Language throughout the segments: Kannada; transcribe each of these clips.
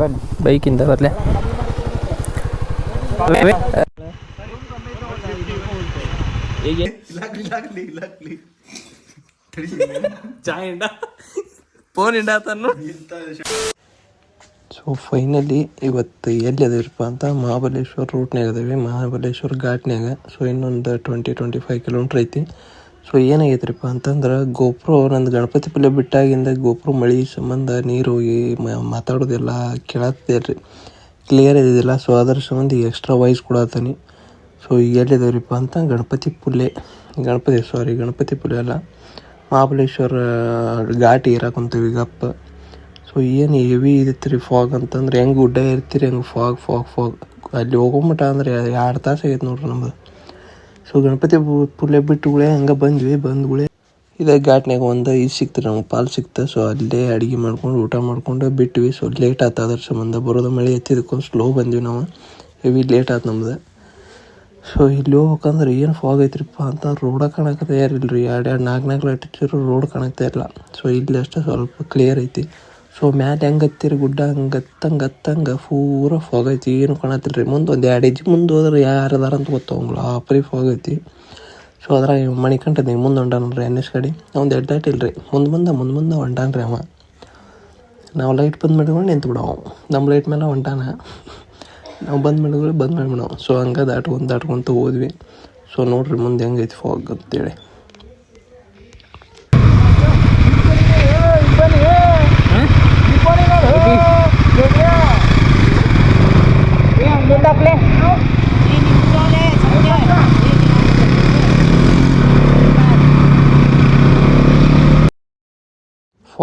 ಬನ್ನಿ. ಬೈಕಿಂದ ಬರಲೆ. ಫೋನ್ ಸೊ ಫೈನಲಿ ಇವತ್ತು ಎಲ್ಲಿ ಅದಿರಪ್ಪ ಅಂತ ಮಹಾಬಲೇಶ್ವರ ರೂಟ್ನಾಗ ಅದೇವಿ. ಮಹಾಬಲೇಶ್ವರ ಘಾಟ್ನಾಗ ಸೊ ಇನ್ನೊಂದು ಟ್ವೆಂಟಿ ಟ್ವೆಂಟಿ ಫೈವ್ ಕಿಲೋಮೀಟ್ರ್ ಐತಿ. ಸೊ ಏನಾಗೈತ್ರಿಪ್ಪ ಅಂತಂದ್ರೆ ಗೋಪ್ರೋ ನಂದು ಗಣಪತಿ ಪಲ್ಯ ಬಿಟ್ಟಾಗಿಂದ ಗೋಪ್ರೋ ಮಳೆ ಸಂಬಂಧ ನೀರು ಹೋಗಿ ಮಾತಾಡೋದೆಲ್ಲ ಕೇಳತ್ತಿದೆ ರೀ ಕ್ಲಿಯರ್ ಇದ್ದಿದ್ದಿಲ್ಲ. ಸೊ ಅದರ ಸಂಬಂಧ ಎಕ್ಸ್ಟ್ರಾ ವಾಯ್ಸ್ ಕೊಡತ್ತಾನೆ ಸೊ ಈಗ ಎಲ್ಲಿದ್ದಾವ್ರಿಪ್ಪ ಅಂತ ಗಣಪತಿ ಪುಲ್ಲೆ ಗಣಪತಿ ಸಾರಿ ಗಣಪತಿ ಪುಲ್ಲೆ ಅಲ್ಲ. ಮಹಾಬಲೇಶ್ವರ ಘಾಟಿ ಇರಾಕುಂತೀವಿ ಗಪ್ಪ. ಸೊ ಏನು ಹೆವಿ ಇದಿತ್ತು ರೀ ಫಾಗ್ ಅಂತಂದ್ರೆ ಹೆಂಗೆ ಗುಡ್ಡ ಇರ್ತೀರಿ ಹೆಂಗೆ ಫಾಗ್ ಫಾಗ್ ಫಾಗ್ ಅಲ್ಲಿ ಹೋಗೋಮಟ ಅಂದ್ರೆ ಎರಡು ತಾಸು ಆಗೈತೆ ನೋಡ್ರಿ ನಮ್ದು. ಸೊ ಗಣಪತಿ ಪು- ಪುಲ್ಲೆ ಬಿಟ್ಟುಗಳೇ ಹಂಗೆ ಬಂದ್ವಿ ಬಂದ್ಗಳೇ ಇದೇ ಘಾಟ್ನಾಗ ಒಂದು ಇದು ಸಿಕ್ತು, ನಮ್ಗೆ ಪಾಲ್ ಸಿಕ್ತ. ಸೊ ಅಲ್ಲೇ ಅಡುಗೆ ಮಾಡ್ಕೊಂಡು, ಊಟ ಮಾಡ್ಕೊಂಡು ಬಿಟ್ವಿ. ಸೊ ಲೇಟ್ ಆಯ್ತು ಅದ್ರ ಸಂಬಂಧ ಬರೋದು ಮಳೆ ಎತ್ತಿದಕ್ಕೊಂದು ಸ್ಲೋ ಬಂದ್ವಿ ನಾವು. ಹೆವಿ ಲೇಟ್ ಆಯ್ತು ನಮ್ದು. ಸೊ ಇಲ್ಲಿ ಹೋಗ್ಬೇಕಂದ್ರೆ ಏನು ಫಾಗ್ ಐತ್ರಿಪ್ಪ ಅಂತ ರೋಡ ಕಾಣಕ್ಕೆ ತಯಾರಿಲ್ಲ ರೀ ಎರಡು ಎರಡು ನಾಲ್ಕು ನಾಲ್ಕು ಲೈಟ್ ಹಚ್ಚಿರೋ ರೋಡ್ ಕಾಣಕ್ಕೆ ಇಲ್ಲ. ಸೊ ಇಲ್ಲಿ ಅಷ್ಟೇ ಸ್ವಲ್ಪ ಕ್ಲಿಯರ್ ಐತಿ. ಸೊ ಮ್ಯಾಲೆ ಹೆಂಗೆ ಹತ್ತಿರಿ ಗುಡ್ಡ? ಹಂಗೆ ಹತ್ತಂಗೆ ಹತ್ತಂಗೆ ಪೂರ ಫಾಗ್ ಐತಿ. ಏನು ಕಾಣತ್ತಿಲ್ಲ ರೀ ಮುಂದೆ ಒಂದು ಎರಡು ಹೆಜ್ಜೆ ಮುಂದೆ ಹೋದ್ರೆ ಯಾರು ಅದಾರ ಅಂತ ಗೊತ್ತಾಗಂಗಿಲ್ಲ ಆ ಪರಿ ಫಾಗ್ ಐತಿ. ಸೊ ಅದ್ರಾಗ ಮಣಿಕಂಠದ ಮುಂದೆ ಹೊಂಟಾನ್ರಿ ಎನ್ ಎಸ್ ಗಾಡಿ. ಅವ್ನು ಎರಡು ಇಲ್ಲ ರೀ ಮುಂದೆ ಮುಂದೆ ಮುಂದೆ ಮುಂದೆ ರೀ ಅವ. ನಾವು ಲೈಟ್ ಬಂದ್ ಮಾಡ್ಕೊಂಡು ನಿಂತು ಬಿಡವ. ನಮ್ಮ ಲೈಟ್ ಮೇಲೆ ಹೊಂಟಾನ. ನಾವು ಬಂದ್ ಮಾಡಿದ್ರೆ ಬಂದ್ ಮಾಡಿಬಿಡವ ಸೊ ಹಂಗೆ ದಾಟ್ಕೊಂಡು ದಾಟ್ಕೊಂತ ಹೋದ್ವಿ. ಸೊ ನೋಡ್ರಿ ಮುಂದೆ ಹೆಂಗೈತಿ ಫಾಗ್ ಅಂತೇಳಿ.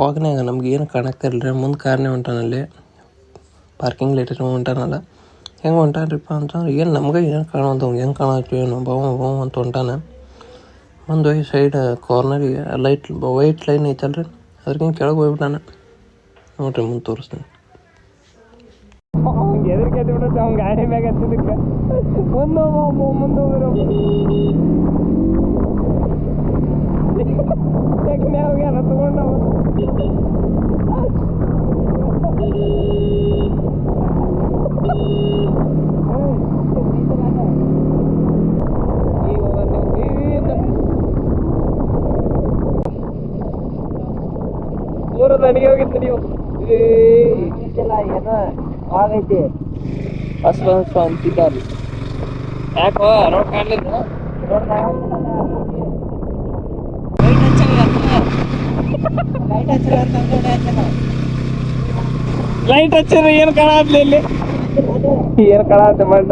ಫಾಗ್ನಾಗ ನಮ್ಗೆ ಏನು ಕಾಣಕ್ತಿಲ್ಲ ರೀ ಮುಂದೆ ಕಾರ್ನೇ ಹೊಂಟಾನಲ್ಲಿ ಪಾರ್ಕಿಂಗ್ ಲೈಟ್ ಹೊಂಟಾನಲ್ಲ ಹೆಂಗೆ ಹೊಂಟಾನ್ರಿಪ್ಪ ಅಂತಂದ್ರೆ, ಏನು ನಮ್ಗೆ ಏನು ಕಾಣೋದು, ಹೆಂಗೆ ಕಾಣತ್ತು ಏನು ಬಾವು ಬಾವು ಅಂತ ಹೊಂಟಾನ ಮುಂದೆ ಹೋಗಿ ಸೈಡ್ ಕಾರ್ನರಿಗೆ ಲೈಟ್ ವೈಟ್ ಲೈನ್ ಐತಲ್ರಿ ಅದ್ರಿಂದ ಕೆಳಗೆ ಹೋಗ್ಬಿಟ್ಟಾನ. ನೋಡ್ರಿ, ಮುಂದೆ ತೋರಿಸ್ತೀನಿ. ಎದುರು ಕೆದ್ದು ಬಿಡುತ್ತೆ ಅವ್ನ ಗಾಡಿ ಮ್ಯಾಗ ಹತ್ತಿದಕ್ಕೆ ಮುಂದೆ ಹೋಗೋ ಮುಂದೆ ಹೋಗಿರೋ ಚೆಕ್ನೆ ಹೋಗ್ಯಾನ ತಗೊಂಡವ ಮೂರು ನನಗೆ ಹೋಗಿತ್ತು ನೀವು ಆಗೈತಿ ಫಸ್ಟ್ ಬಂದು ಅಂತಿದ್ದಾರೆ ಯಾಕೋ ರೋಡ್ ಕಾಣಲಿಲ್ಲ ಲೈಟ್ ಹಚ್ಚಿರ ಏನು ಕಾಣತ್ಲಿ ಇಲ್ಲಿ? ಏನು ಕಾಣತ್ತೆ ಮಂಡ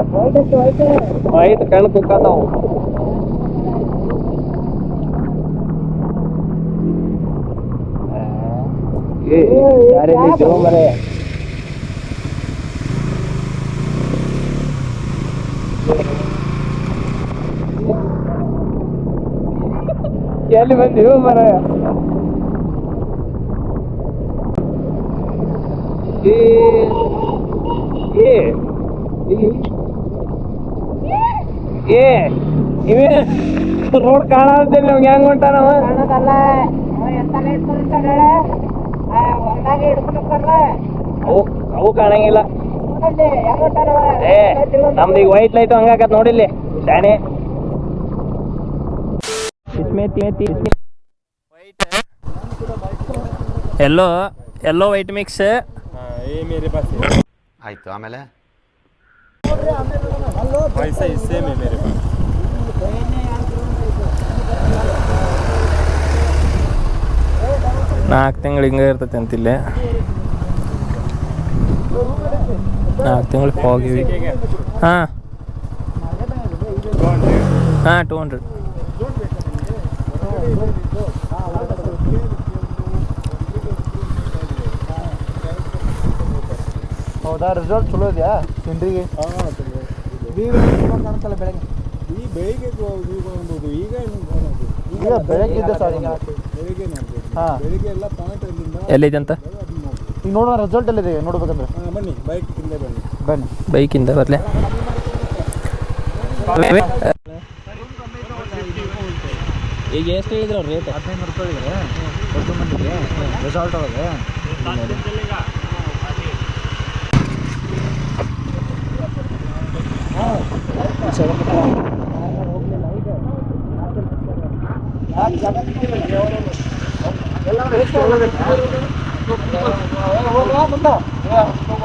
ಆಯ್ತು ಕಣ್ಣು ಏ ಯಾರೇ ಮರೆ? ಎಲ್ಲಿ ಬಂದಿವು ಮರ? ಏ ಇವೇ ರೋಡ್ ಕಾಣಲ್ತೇನೆ ನಮ್ಗೆ ಹೆಂಗ್ ಅವು ಕಾಣಂಗಿಲ್ಲ ಏ ನಮ್ದು ಈಗ ವೈಟ್ ಲೈಟ್ ಹಂಗಾಕತ್ ನೋಡಿಲ್ಲಿ ಶಾಣೆ white yellow yellow white mix ಆಯಿತು ಆಮೇಲೆ? ಪೈಸಾ ಸೇಮ್ ನಾಲ್ಕು ತಿಂಗಳು ಹಿಂಗೆ ಇರ್ತೈತೆ ಅಂತಿಲ್ಲೇ ನಾಲ್ಕು ತಿಂಗಳು ಹೋಗಿವಿ. ಹಾಂ. ಹಾಂ ಟೂ ಹಂಡ್ರೆಡ್ ಹೌದಾ? ರಿಸಲ್ಟ್ ಚಲೋ ಇದೆಯಾ? ತಿಂಡ್ರಿಗೆ? ಕಾಣ್ತಲ್ಲ ಬೆಳಗ್ಗೆ? ಈ ಬೆಳಿಗ್ಗೆ ವ್ಯೂ ಕಾಣ್ಬೋದು ಈಗ ಈಗ ಬೆಳಗ್ಗೆ ಇದೆ ಸರ್ ಬೆಳಿಗ್ಗೆ ಹಾಂ ಹಾ. ಬೆಳಿಗ್ಗೆ ಎಲ್ಲ ಪಾಯಿಂಟ್ ಅಲ್ಲಿಂದ ಎಲ್ಲಿದೆ ಅಂತ? ಈಗ ನೋಡೋಣ ರಿಸಲ್ಟ್ ಎಲ್ಲಿದೆ ನೋಡ್ಬೇಕಂದ್ರೆ. ಹಾ, ಬನ್ನಿ. ಬೈಕ್ ಹಿಂದೆ ಬನ್ನಿ. ಬನ್ನಿ. ಬೈಕಿಂದ ಬರಲೆ. ಈಗ ಎಷ್ಟು ಹೇಳಿದ್ರು ರೇಟ್ ಹದಿನೈದು ರೂಪಾಯಿ ಇದೆ ಒಟ್ಟು ಮಂದಿಗೆ? ರೆಸಾರ್ಟ್ ಒಳಗೆ?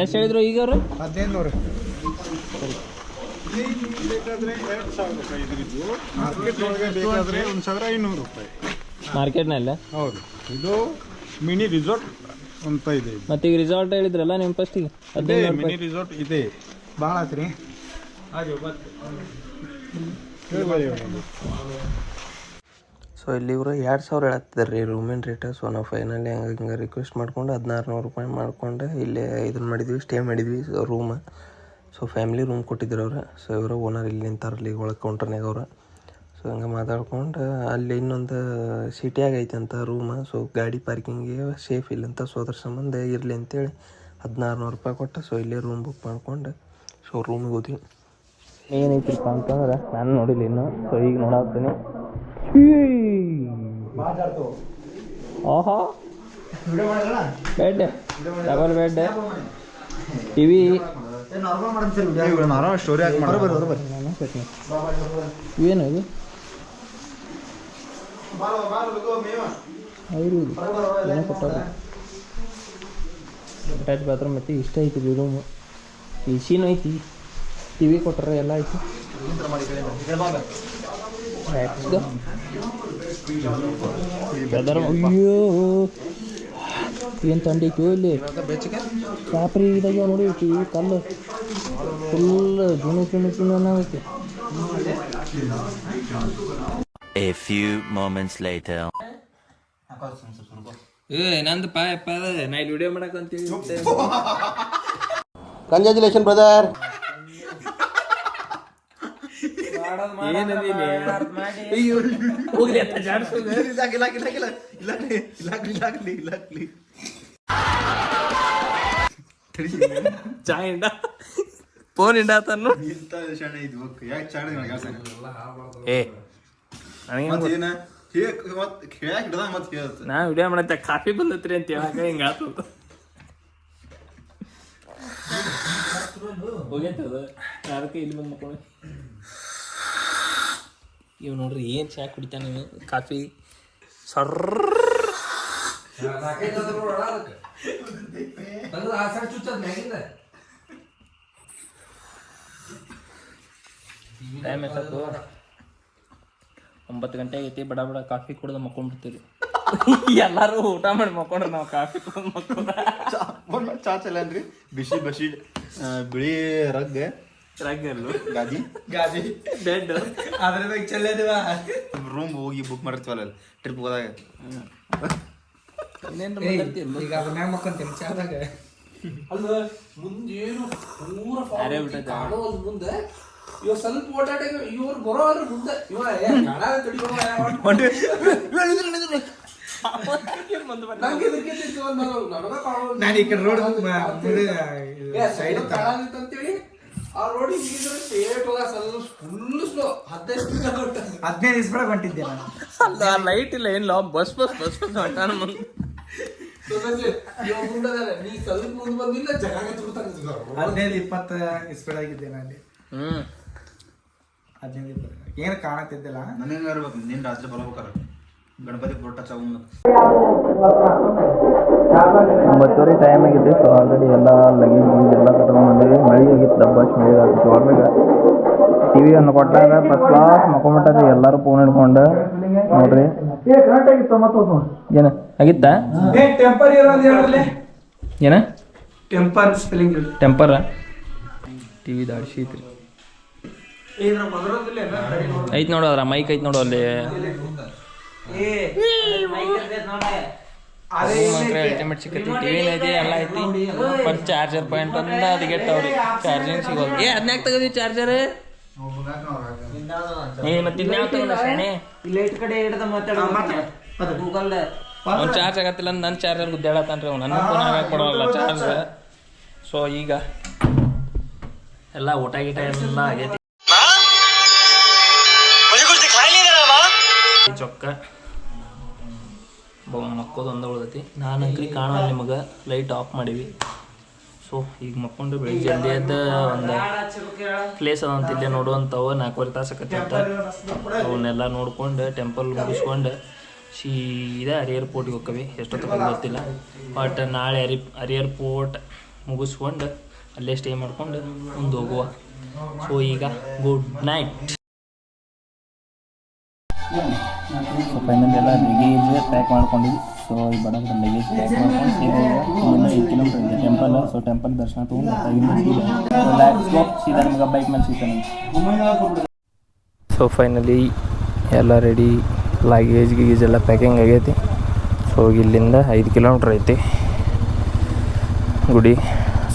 ಎಷ್ಟು ಹೇಳಿದ್ರು ಈಗ ಅವರು? ಹದಿನೈದು ನೂರು ಬೇಕಾದ್ರೆ ಎರಡು ಸಾವಿರ ರೂಪಾಯಿ ಇದ್ರಿದ್ದು. ಮಾರ್ಕೆಟ್ ಒಳಗೆ ಬೇಕಾದ್ರೆ ಒಂದು ಸಾವಿರ ಐನೂರು ರೂಪಾಯಿ. ಮಾರ್ಕೆಟ್ನಲ್ಲ? ಹೌದು. ಇದು ಮಿನಿ ರಿಸಾರ್ಟ್ ಅಂತ ಇದೆ ಮತ್ತೆ ಈಗ ರಿಸಾರ್ಟ್ ಹೇಳಿದ್ರಲ್ಲ ನಿಮ್ಮ ಫಸ್ಟಿಗೆ ಅದೇ ಮಿನಿ ರಿಸಾರ್ಟ್ ಇದೆ. ಭಾಳ ಆತ್ರಿ. ಹೇಳ್ಬೋದು. ಸೊ ಇಲ್ಲಿ ಇವರು ಎರಡು ಸಾವಿರ ಹೇಳತ್ತಿದ್ದಾರೆ ರೀ ರೂಮಿನ ರೇಟ್ ಸೊ ನಾವು ಫೈನಲಿ ಹಂಗೆ ಹಿಂಗೆ ರಿಕ್ವೆಸ್ಟ್ ಮಾಡ್ಕೊಂಡು ಹದಿನಾರು ನೂರು ರೂಪಾಯಿ ಮಾಡ್ಕೊಂಡು ಇಲ್ಲೇ ಇದನ್ನು ಮಾಡಿದ್ವಿ ಸ್ಟೇ ಮಾಡಿದ್ವಿ ರೂಮ್ ಸೊ ಫ್ಯಾಮಿಲಿ ರೂಮ್ ಕೊಟ್ಟಿದ್ರು ಅವ್ರು. ಸೊ ಇವರು ಓನರ್ ಇಲ್ಲಿ ನಿಂತಾರಲ್ಲಿ ಒಳಗೆ ಕೌಂಟರ್ನಾಗ ಅವ್ರು. ಸೊ ಹಂಗೆ ಮಾತಾಡ್ಕೊಂಡು ಅಲ್ಲಿ ಇನ್ನೊಂದು ಸಿಟಿಯಾಗ ಅಂತ ರೂಮ್ ಸೊ ಗಾಡಿ ಪಾರ್ಕಿಂಗಿಗೆ ಸೇಫ್ ಇಲ್ಲ ಅಂತ ಸೊ ಅದ್ರ ಸಂಬಂಧ ಇರಲಿ ಅಂತೇಳಿ ಹದಿನಾರು ನೂರು ರೂಪಾಯಿ ಕೊಟ್ಟು ಸೊ ಇಲ್ಲೇ ರೂಮ್ ಬುಕ್ ಮಾಡ್ಕೊಂಡು ಸೊ ರೂಮಿಗೆ ಹೋದ್ವಿ. ಏನೈತಿಪ್ಪ ಅಂತಂದ್ರೆ ನಾನು ನೋಡಿಲ್ಲ ಇನ್ನು. ಸೊ ಈಗ ನೋಡತ್ತೀನಿ ಆಹಾ ಬೆಡ್ ಡಬಲ್ ಬೆಡ್ ಹಾಕಿ ಏನು ಇದು? ಏನೋ ಕೊಟ್ಟಾರ ಅಟ್ಯಾಚ್ ಬಾತ್ರೂಮ್ ಐತಿ ಇಷ್ಟ ಐತಿ ರೂಮ್ ಎ ಸಿನೂ ಐತಿ. ಟಿ ಕೊಟ್ಟರೆ ಎಲ್ಲ. Brother, ಅಯ್ಯೋ. ಏನು ತಂಡಿ ಇಲ್ಲಿ? ಕಾಪ್ರಿ ಇದಾಗ ನೋಡಿ ಟಿವಿ ಕಲ್ಲು. ಫುಲ್ ಜುಣು ಜುಣು ಜುಣು ಐತಿ. A few moments later. ಏ ನಂದು ಪಾಯ ಪಾದ ನಾ ಇಲ್ಲಿ ವಿಡಿಯೋ ಮಾಡಕ್ಕಂತೀವಿ ಕಂಗ್ರ್ಯಾಚುಲೇಷನ್ ಬ್ರದರ್ ಹೋಗ್ಲಿ ಅಂತ ಜಾಡ್ಸೋದು ಚಾ ಇಂಡ ಫೋನ್ ಇಂಡ ತನ್ನು ಏ ನಾ ವಿಡಿಯೋ ಮಾಡತ್ತೆ ಕಾಫಿ ಬಂದತ್ರಿ ಅಂತ ಹೇಳಕ ಹಿಂಗ ಆತದ ಹೋಗೈತದ ಯಾರಕ್ಕೆ ಇಲ್ಲಿ ಬಂದು ಮಕ್ಕೊಂಡು ಇವ್ ನೋಡ್ರಿ ಏನ್ ಚಾ ಕುಡಿತಾನ ಕಾಫಿ. ಸರ್ರ ಟೈಮ್ ಎಷ್ಟಾಯ್ತು? ಒಂಬತ್ತು ಗಂಟೆ ಆಗೈತಿ, ಬಡ ಬಡ ಕಾಫಿ ಕುಡ್ದು ಮಕ್ಕೊಂಡ್ಬಿಡ್ತೀವಿ ಎಲ್ಲಾರು ಊಟ ಮಾಡಿ ಮಕ್ಕೊಂಡ್ರೆ ನಾವು ಕಾಫಿ ಕುಡ್ದು ಮಕ್ಕೊಂಡ್ರಿ. ಚಾ ಬಿಸಿ ಬಿಸಿ ಬಿಳಿ ರಗ್ ರಾಗಲ್ಲು ಗಾದಿ ಗಾಜಿ. ಬೆಡ್ ಅದ್ರ ಬಗ್ಗೆ ಚೆಲ್ಲದಿವ ರೂಮ್ ಹೋಗಿ ಬುಕ್ ಮಾಡಿರ್ತೀವಲ್ಲ ಟ್ರಿಪ್ ಹೋದಾಗ? ಈಗ ಅದ್ರ ಮ್ಯಾಗ ಮಕ್ಕಂತೀನಿ ಚಾದಾಗ ಅರೆ ಬಿಟ್ಟೈತೆ. ಮುಂದೆ ಇವ ಸ್ವಲ್ಪ ಓಟಾಟ ಇವ್ರು ಬರೋರು ಮುಂದೆ. ಇವ ಕಣ ಅಂದ್ ನಾನು, ಈ ಕಡೆ ರೋಡ್ ಸೈಡ್ ಅಂತೇಳಿ ಆ ರೋಡ್ ಹಿಂಗಿದ್ರೆ ಸ್ಟ್ರೇಟ್ ಹೋಗ ಸ್ವಲ್ಪ ಫುಲ್ ಸ್ಲೋ ಹದಿನೈದು ಹದಿನೈದು ಹೊಂಟಿದ್ದೆ ನಾನು. ಅಲ್ಲ ಲೈಟ್ ಇಲ್ಲ ಏನಿಲ್ಲ ಬಸ್ ಬಸ್ ಬಸ್ ಬಸ್ ಹೊಂಟಾನ ನೀ ಸ್ವಲ್ಪ ಮುಂದೆ ಬಂದಿಲ್ಲ ಜಗಾಗೆ ಹದಿನೈದು ಇಪ್ಪತ್ತು ನಾನು ಹ್ಮ್. ಹದಿನೈದು ಇಪ್ಪತ್ತು. ಏನು ಕಾಣತ್ತಿದ್ದಿಲ್ಲ? ನನಗೆ ಇರ್ಬೇಕು ನಿನ್ನ ರಾತ್ರಿ ಬರ್ಬೇಕಾರ ಗಣಪತಿ ಚಾವು. ಒಂಬತ್ತುವರೆ ಟೈಮ್ ಆಗಿದೆ ಸೊ ಆಲ್ರೆಡಿ ಎಲ್ಲ ಲಗೇಜ್ ಗೀಜ್ ಡಬ್ಬ ಆಗಿತ್ತು ಹೊರಗೆ ಟಿ ವಿ ಅನ್ನು ಕೊಟ್ಟಾಗ ಫಸ್ಟ್ ಕ್ಲಾಸ್ ಮಕ್ಕೊಂಬಿಟ್ಟಾರ ಎಲ್ಲರೂ ಫೋನ್ ಹಿಡ್ಕೊಂಡು. ನೋಡ್ರಿ. ಏನ ಆಗಿತ್ತ? ಏನ? Temper spelling temper T V ದಾಡ್ಸೈತ್ರಿ ಐತ್ ನೋಡು ಅದ್ರ ಮೈಕ್ ಐತ್ ನೋಡು ಅಲ್ಲಿ. ಅಲ್ಟಿಮೇಟ್ ಸಿಕ್ಕತಿ. ಟಿವಿ ಐತಿ? ಎಲ್ಲ ಐತಿ. ಬಟ್ ಚಾರ್ಜರ್ ಪಾಯಿಂಟ್ ಒಂದ ಅದಕ್ಕೆ ಚಾರ್ಜಿಂಗ್ ಸಿಗೋದು? ಏ ಅದನ್ಯಾಕ ತೆಗದಿ ಚಾರ್ಜರ್? ಏ ಮತ್ತೆ ಇನ್ಯಾವ ತಗೊಂಡ ಶಾಣೆ ಲೈಟ್ ಕಡೆ ಹಿಡ್ದ ಮಾತಾಡ. ಗೂಗಲ್ ಅವ್ನು ಚಾರ್ಜ್ ಆಗತ್ತಿಲ್ಲ ಅಂತ ನನ್ನ ಚಾರ್ಜರ್ ಗುದ್ದಾಡತ್ತಾನ್ರಿ ಅವ್ನು. ನನ್ನ ಫೋನ್ ಆಗಾಕ ಕೊಡೋಲ್ಲ ಚಾರ್ಜ್ ಸೊ ಈಗ ಎಲ್ಲ ಊಟ ಗೀಟ ಎಲ್ಲ ಆಗೈತಿ. ಚೊಕ್ಕ. ಬೊ ಮಕ್ಕೋದು ಒಂದ ಉಳ್ದೈತಿ ನಾನು ಅಂಕ್ರಿ ಕಾಣೋ ನಿಮಗೆ ಲೈಟ್ ಆಫ್ ಮಾಡೀವಿ. ಸೊ ಈಗ ಮಕ್ಕೊಂಡು ಬೆಳಿಗ್ಗೆ ಜಲ್ದಿ ಅದ ಒಂದು ಪ್ಲೇಸ್ ಅದಂತ ಇಲ್ಲೇ ನೋಡುವಂಥವು ನಾಲ್ಕೂವರೆ ತಾಸು ಅಂತ. ಅವನ್ನೆಲ್ಲ ನೋಡ್ಕೊಂಡು ಟೆಂಪಲ್ ಮುಗಿಸ್ಕೊಂಡು ಸೀದಾ ಹರಿಯರ್ ಪೋರ್ಟಿಗೆ ಹೋಗ್ಕವಿ ಎಷ್ಟೊತ್ತು ಗೊತ್ತಿಲ್ಲ. ಬಟ್ ನಾಳೆ ಹರಿ ಹರಿಯರ್ ಪೋರ್ಟ್ ಮುಗಿಸ್ಕೊಂಡು ಅಲ್ಲೇ ಸ್ಟೇ ಮಾಡ್ಕೊಂಡು ಮುಂದೆ ಹೋಗುವ. ಸೊ ಈಗ ಗುಡ್ ನೈಟ್ ಸೊ ಫೈನಲ್ ಎಲ್ಲ ಲಗೇಜ್ ಪ್ಯಾಕ್ ಮಾಡ್ಕೊಂಡಿದ್ವಿ. ಸೊ ಈ ಬಡ ಬಡ ಲಗೇಜ್ ಪ್ಯಾಕ್ ಮಾಡ್ಕೊಂಡು ಸೀದಾ ಐದು ಕಿಲೋಮೀಟರ್ ಇದೆ ಟೆಂಪಲ್ ಸೊ ಟೆಂಪಲ್ ದರ್ಶನ ತೊಗೊಂಡು ಸೀದಾ ಸೊ ಲ್ಯಾಕ್ಸ್ ಗೋ ಸೀದಾ ನಿಮ್ಗೆ ಬೈಕ್ ಮೇಲೆ ಸಿಗ್ತಾನೆ. ಸೊ ಫೈನಲಿ ಎಲ್ಲ ರೆಡಿ ಲಗೇಜ್ ಗೀಜ್ ಎಲ್ಲ ಪ್ಯಾಕಿಂಗ್ ಆಗೈತಿ. ಸೊ ಇಲ್ಲಿಂದ ಐದು ಕಿಲೋಮೀಟ್ರ್ ಐತಿ. ಗುಡಿ.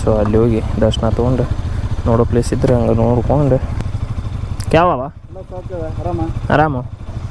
ಸೊ ಅಲ್ಲಿ ಹೋಗಿ ದರ್ಶನ ತೊಗೊಂಡು ನೋಡೋ ಪ್ಲೇಸ್ ಇದ್ರೆ ಹಂಗೆ ನೋಡ್ಕೊಂಡು. ಯಾವ ಆರಾಮ? ಆರಾಮ.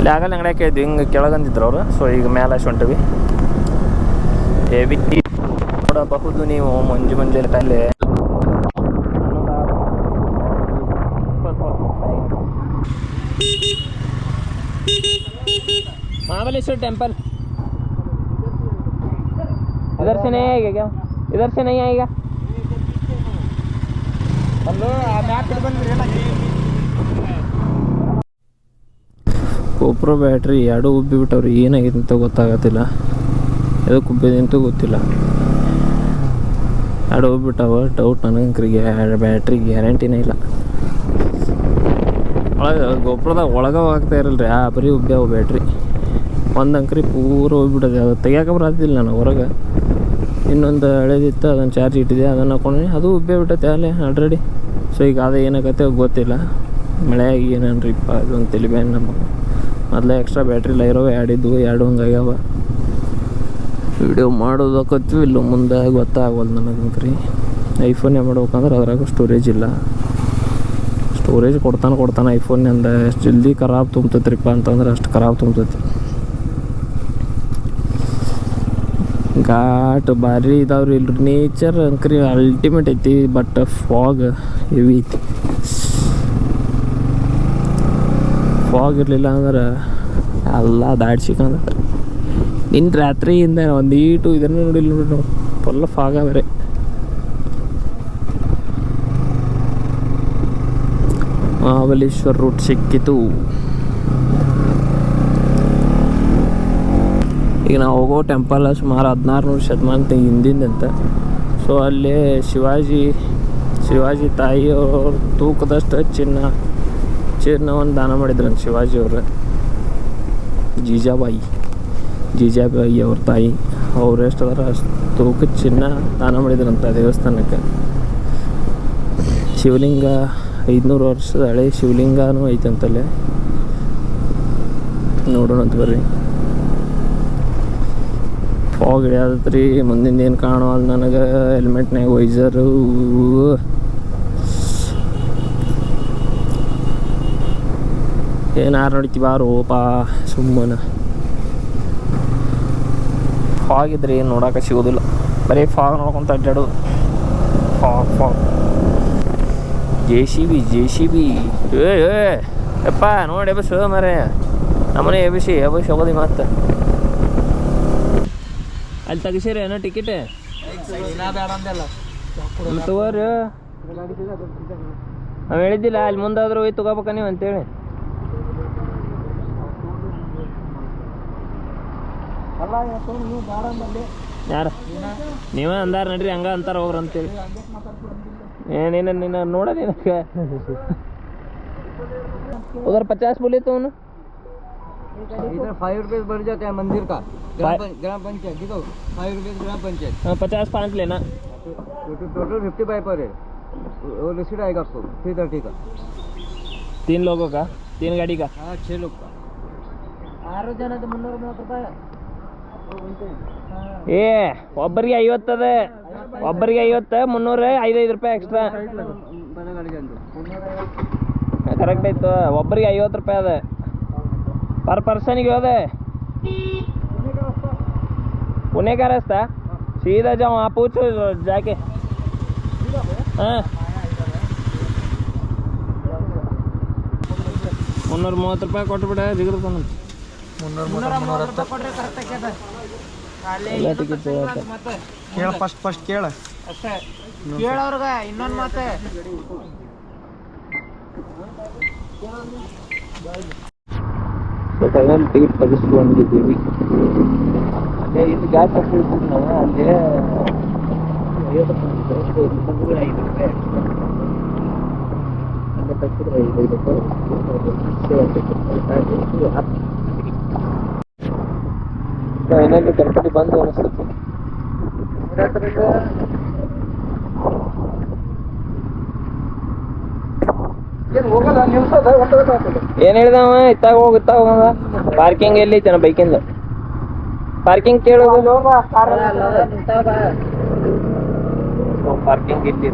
ಅಲ್ಲಿ ಆಗಲ್ಲ ಅಂಗಡಿ ಕೇಳಿದ್ವಿ ಹಿಂಗೆ ಕೆಳಗಂದಿದ್ರು ಅವರು ಸೊ ಈಗ ಮೇಲೆ ಅಷ್ಟು ಹೊಂಟಿವಿ ಹೆವಿ ನೋಡಬಹುದು ನೀವು ಮಂಜು ಮಂಜು ಟೈಲೆ महाबलेश्वर टेम्पल इधर से नहीं आएगा क्या इधर से नहीं आएगा ಗೋಪ್ರೋ ಬ್ಯಾಟ್ರಿ ಎರಡು ಉಬ್ಬಿ ಬಿಟ್ಟವ್ರಿ ಏನಾಗಿದೆ ಅಂತ ಗೊತ್ತಾಗತ್ತಿಲ್ಲ. ಎದಕ್ಕೆ ಉಬ್ಬಿದೆ ಅಂತ ಗೊತ್ತಿಲ್ಲ. ಎರಡು ಉಬ್ಬಿಬಿಟ್ಟವ ಡೌಟ್ ನನಗೆ ಬ್ಯಾಟ್ರಿ ಗ್ಯಾರಂಟಿನೇ ಇಲ್ಲ. ಒಳಗೆ ಗೊಬ್ಬರದಾಗ ಒಳಗೆ ಆಗ್ತಾ ಇರಲ್ರಿ, ಆ ಬರೀ ಉಬ್ಬ್ಯಾವ ಬ್ಯಾಟ್ರಿ. ಒಂದು ಅಂಕ್ರಿ ಪೂರ ಹೋಗ್ಬಿಟ್ಟದೆ ಅದು ತೆಗಿಯಾಕ ಬರತ್ತಿಲ್ಲ ನಾನು ಹೊರಗೆ. ಇನ್ನೊಂದು ಹಳೇದಿತ್ತು, ಅದನ್ನು ಚಾರ್ಜ್ ಇಟ್ಟಿದೆ ಅದನ್ನು ಹಾಕೊಂಡು ಅದು ಉಬ್ಬೇ ಬಿಟ್ಟೈತೆ ಅಲ್ಲೇ ಆಲ್ರೆಡಿ ಸೊ ಈಗ ಅದು ಏನಾಗತ್ತೆ ಗೊತ್ತಿಲ್ಲ. ಮಳೆಯಾಗಿ ಏನನ್ರಿಪ್ಪ ಅದೊಂದು ತಿಳಿಬೇನು ನಮಗೆ. ಮೊದಲೇ ಎಕ್ಸ್ಟ್ರಾ ಬ್ಯಾಟ್ರಿ ಲೈರೋ ಎರಡಿದ್ವು ಎರಡು ಹಂಗಾಗ್ಯಾವ ವಿಡಿಯೋ ಮಾಡೋದಕ್ಕತ್ತೀವಿ ಇಲ್ಲ ಮುಂದೆ ಗೊತ್ತಾಗವಲ್ದು ರೀ ಐಫೋನೇ ಮಾಡ್ಬೇಕಂದ್ರೆ ಅದ್ರಾಗ ಸ್ಟೋರೇಜ್ ಇಲ್ಲ. ಸ್ಟೋರೇಜ್ ಕೊಡ್ತಾನೆ ಕೊಡ್ತಾನೆ ಐಫೋನ್ನಿಂದ ಎಷ್ಟು ಜಲ್ದಿ ಖರಾಬ್ ತುಂಬ್ತೈತ್ರಿಪ್ಪ ಅಂತಂದ್ರೆ ಅಷ್ಟು ಖರಾಬ್ ತುಂಬ್ತೈತಿ. ಘಾಟ್ ಭಾರಿ ಇದಾವ್ರಿ. ಇಲ್ರಿ ನೇಚರ್ ಅಂಕ್ರಿ ಅಲ್ಟಿಮೇಟ್ ಐತಿ ಬಟ್ ಫಾಗ್ ಹೆವಿ ಐತಿ. ಫಾಗ್ ಇರಲಿಲ್ಲ ಅಂದ್ರೆ ಎಲ್ಲ ದಾಡ್ಸಿಕಂದ್ರೆ ನಿನ್ನ ರಾತ್ರಿಯಿಂದ ಒಂದು ಈಟು ಇದನ್ನು ನೋಡಿಲ್ಲ ನೋಡಿ ನಾವು. ಫುಲ್ಲ ಫಾಗ ಬೇರೆ ಮಹಾಬಲೇಶ್ವರ ರೂಟ್ ಸಿಕ್ಕಿತು. ಈಗ ನಾವು ಹೋಗೋ ಟೆಂಪಲ್ ಸುಮಾರು ಹದಿನಾರು ನೂರು ಶತಮಾನ ಹಿಂದಿಂದಂತ. ಸೊ ಅಲ್ಲಿ ಶಿವಾಜಿ ಶಿವಾಜಿ ತಾಯಿಯವ್ರ ತೂಕದಷ್ಟು ಚಿನ್ನ ಚಿನ್ನವನ್ನು ದಾನ ಮಾಡಿದ್ರಂತ ಶಿವಾಜಿ ಅವರು. ಜೀಜಾಬಾಯಿ. ಜೀಜಾಬಾಯಿ ಅವ್ರ ತಾಯಿ. ಅವ್ರು ಎಷ್ಟು ಅದರ ತೂಕ ಚಿನ್ನ ದಾನ ಮಾಡಿದ್ರಂತ ದೇವಸ್ಥಾನಕ್ಕೆ. ಶಿವಲಿಂಗ ಐದುನೂರು ವರ್ಷದ ಹಳೆ ಶಿವಲಿಂಗನೂ ಐತಂತಲ್ಲೇ ನೋಡೋಣ ಅಂತ ಬರ್ರಿ. ಫಾಗ್ ಹಿಡಿಯತ್ರಿ ಮುಂದಿನ ಏನು ಕಾಣುವಲ್ಲ ನನಗೆ ಹೆಲ್ಮೆಟ್ನಾಗ ವೈಸರು. ಏನಾರು ನೋಡ್ತೀವಿ ರೋಪ ಸುಮ್ಮನೆ. ಫಾಗ್ ಇದ್ರೆ ಏನು ನೋಡೋಕೆ ಸಿಗೋದಿಲ್ಲ. ಬರೀ ಫಾಗ್ ನೋಡ್ಕೊಂತ ಅಡ್ಡಾಡು fog fog J C B J C B ಏ ಯಪ್ಪ, ನೋಡಿ ಎಬಸ್ ಮರೆ. ನಮ್ಮನೆ ಎಬಿಸಿ ಎಬಸ್ ಹೋಗೋದಿ ಮತ್ತೆ. ಅಲ್ಲಿ ತೆಗಿಸಿರಿ, ಏನೋ ಟಿಕೆಟ್ ತಗೋರಿ. ನಾವು ಹೇಳಿದ್ದಿಲ್ಲ, ಅಲ್ಲಿ ಮುಂದಾದ್ರೂ ಹೋಗಿ ತಗೋಬೇಕ ನೀವು ಅಂತೇಳಿ. ಯಾರ ನೀವೇ ಅಂದಾರ ನಡ್ರಿ ಹಂಗ ಅಂತಾರ ಹೋಗ್ರ ಅಂತೇಳಿ ಏನೇನ ನೀನು ನೋಡ ನಿನಗೆ उधर पचास बोले तो उन्होंने इधर फाइव रुपीज बढ़ जाता है मंदिर का ग्राम पं- ग्राम पंचायत देखो फाइव रुपीज ग्राम पंचायत हाँ, पचास पाँच लेना तो टोटल फिफ्टी फाइव पर है वो रिसीट आएगा आपको थ्री थर्टी का तीन लोगों का तीन गाड़ी का हाँ छः लोग का ಆರು ಜನದ ಮುನ್ನೂರ ಮೂವತ್ತು ರೂಪಾಯಿ ಏ, ಒಬ್ಬರಿಗೆ ಐವತ್ತದ ಒಬ್ಬರಿಗೆ ಐವತ್ತು, ಮುನ್ನೂರ, ಐದೈದು ರೂಪಾಯಿ ಎಕ್ಸ್ಟ್ರಾ ಕರೆಕ್ಟ್ ಆಯ್ತು. ಒಬ್ಬರಿಗೆ ಐವತ್ತು ರೂಪಾಯಿ ಅದ. ಪರ್ ಪರ್ಸನ್ಗೆ ಹೋದೆ. ಪುಣೆಗೆ ರಸ್ತಾ ಸೀದಾ ಜಾವ ಪೂಚು ಜಾಕೆ. ಹಾಂ. ಮುನ್ನೂರ ಮೂವತ್ತು ರೂಪಾಯಿ ಕೊಟ್ಬಿಡ ಜಿಗಿರ್ತಂತ ಮುನ್ನೂರ ಕರೆಕ್ಟ್ ಹತ್ತು ಕೇಳ ಫಸ್ಟ್ ಫಸ್ಟ್ ಕೇಳ. ಕೇಳವ್ರಗ ಇನ್ನೊಂದು ಮಾತು. ಫೈನಲ್ ಟಿಕೆಟ್ ತೆಗೆಸ್ಕೊಂಡಿದ್ದೀವಿ ಅಲ್ಲೇ ಇದು ಗ್ಯಾಸ್ ನಾವು ಅಲ್ಲೇ. ಐದು ರೂಪಾಯಿ. ಅಲ್ಲೇ ತೆಗ್ಸಿದ್ರೆ ರೂಪಾಯಿ. ಫೈನಲ್ ಗಣಪತಿ ಬಂದು ಅನಿಸ್ತೈತಿ ಏನ್ ಹೇಳ್ದವ ಇತ್ತಾಗ ಹೋಗ ಇತ್ತಾಗ ಹೋಗ ಪಾರ್ಕಿಂಗ್ ಎಲ್ಲಿ ಐತನ ಬೈಕಿಂದ ಪಾರ್ಕಿಂಗ್ ಕೇಳೋದು? ಪಾರ್ಕಿಂಗ್ ಇಲ್ಲಿ